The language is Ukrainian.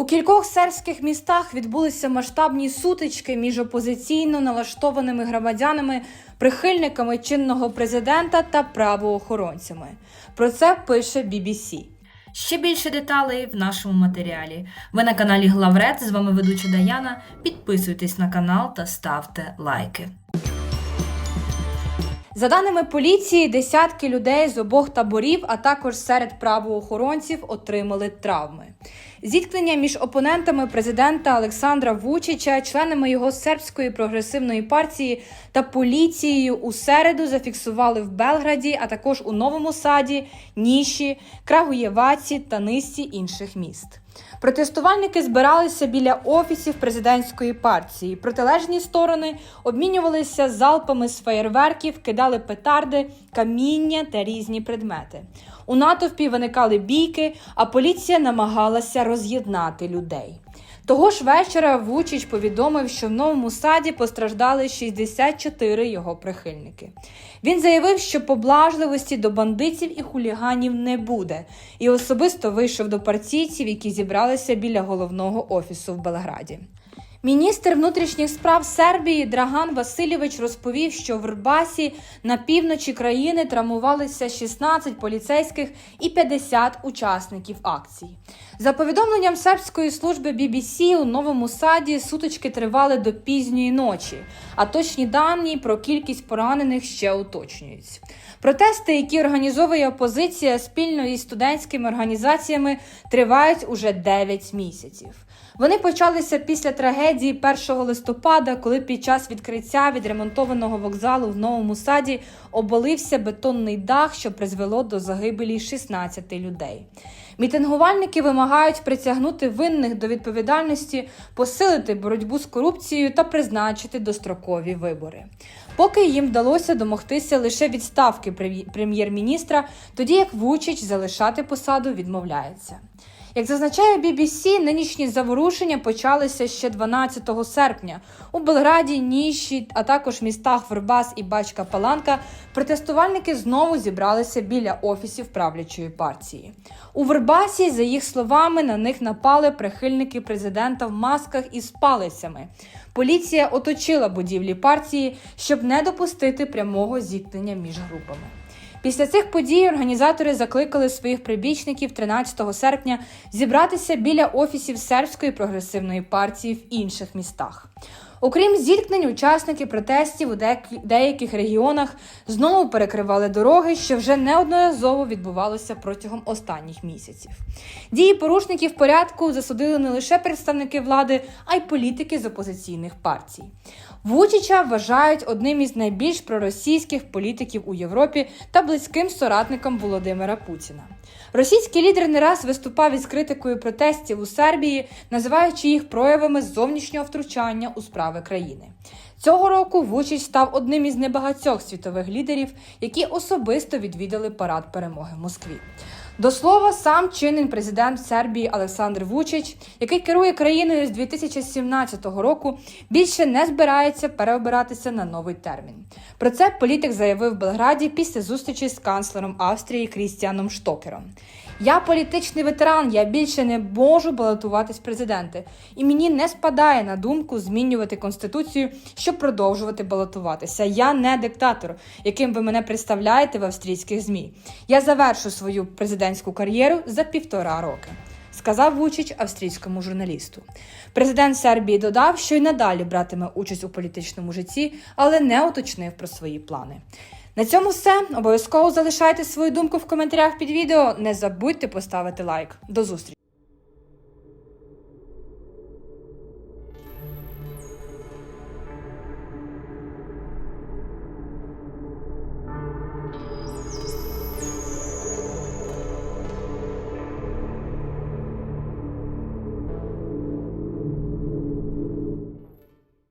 У кількох сербських містах відбулися масштабні сутички між опозиційно налаштованими громадянами, прихильниками чинного президента та правоохоронцями. Про це пише BBC. Ще більше деталей в нашому матеріалі. Ви на каналі Главред. З вами ведуча Даяна. Підписуйтесь на канал та ставте лайки. За даними поліції, десятки людей з обох таборів, а також серед правоохоронців отримали травми. Зіткнення між опонентами президента Олександра Вучича, членами його сербської прогресивної партії та поліцією у середу зафіксували в Белграді, а також у Новому Саді, Ніші, Крагуєваці та низці інших міст. Протестувальники збиралися біля офісів президентської партії. Протилежні сторони обмінювалися залпами з феєрверків, кидали петарди, каміння та різні предмети. У натовпі виникали бійки, а поліція намагалася роз'єднати людей. Того ж вечора Вучич повідомив, що в новому саді постраждали 64 його прихильники. Він заявив, що поблажливості до бандитів і хуліганів не буде, і особисто вийшов до партійців, які зібралися біля головного офісу в Белграді. Міністр внутрішніх справ Сербії Драган Васильович розповів, що в Рбасі на півночі країни травмувалися 16 поліцейських і 50 учасників акцій. За повідомленням сербської служби BBC, у новому саді сутички тривали до пізньої ночі, а точні дані про кількість поранених ще уточнюються. Протести, які організовує опозиція спільно із студентськими організаціями, тривають уже 9 місяців. Вони почалися після трагедії 1 листопада, коли під час відкриття відремонтованого вокзалу в новому саді обвалився бетонний дах, що призвело до загибелі 16 людей. Мітингувальники вимагають притягнути винних до відповідальності, посилити боротьбу з корупцією та призначити дострокові вибори. Поки їм вдалося домогтися лише відставки прем'єр-міністра, тоді як Вучич залишати посаду відмовляється. Як зазначає BBC, нинішні заворушення почалися ще 12 серпня. У Белграді, Ніші, а також містах Вербас і Бачка Паланка протестувальники знову зібралися біля офісів правлячої партії. У Вербасі, за їх словами, на них напали прихильники президента в масках із палицями. Поліція оточила будівлі партії, щоб не допустити прямого зіткнення між групами. Після цих подій організатори закликали своїх прибічників 13 серпня зібратися біля офісів сербської прогресивної партії в інших містах. Окрім зіткнень, учасники протестів у деяких регіонах знову перекривали дороги, що вже неодноразово відбувалося протягом останніх місяців. Дії порушників порядку засудили не лише представники влади, а й політики з опозиційних партій. Вучича вважають одним із найбільш проросійських політиків у Європі та близьким соратником Володимира Путіна. Російський лідер не раз виступав із критикою протестів у Сербії, називаючи їх проявами зовнішнього втручання у справи країни. Цього року Вучич став одним із небагатьох світових лідерів, які особисто відвідали парад перемоги в Москві. До слова, сам чинний президент Сербії Олександр Вучич, який керує країною з 2017 року, більше не збирається переобиратися на новий термін. Про це політик заявив в Белграді після зустрічі з канцлером Австрії Крістіаном Штокером. Я політичний ветеран, я більше не можу балотуватись в президенти, і мені не спадає на думку змінювати конституцію, щоб продовжувати балотуватися. Я не диктатор, яким ви мене представляєте в австрійських змі. Я завершу свою президентську кар'єру за півтора роки. Сказав Вучич австрійському журналісту. Президент Сербії додав, що й надалі братиме участь у політичному житті, але не уточнив про свої плани. На цьому все. Обов'язково залишайте свою думку в коментарях під відео. Не забудьте поставити лайк. До зустрічі!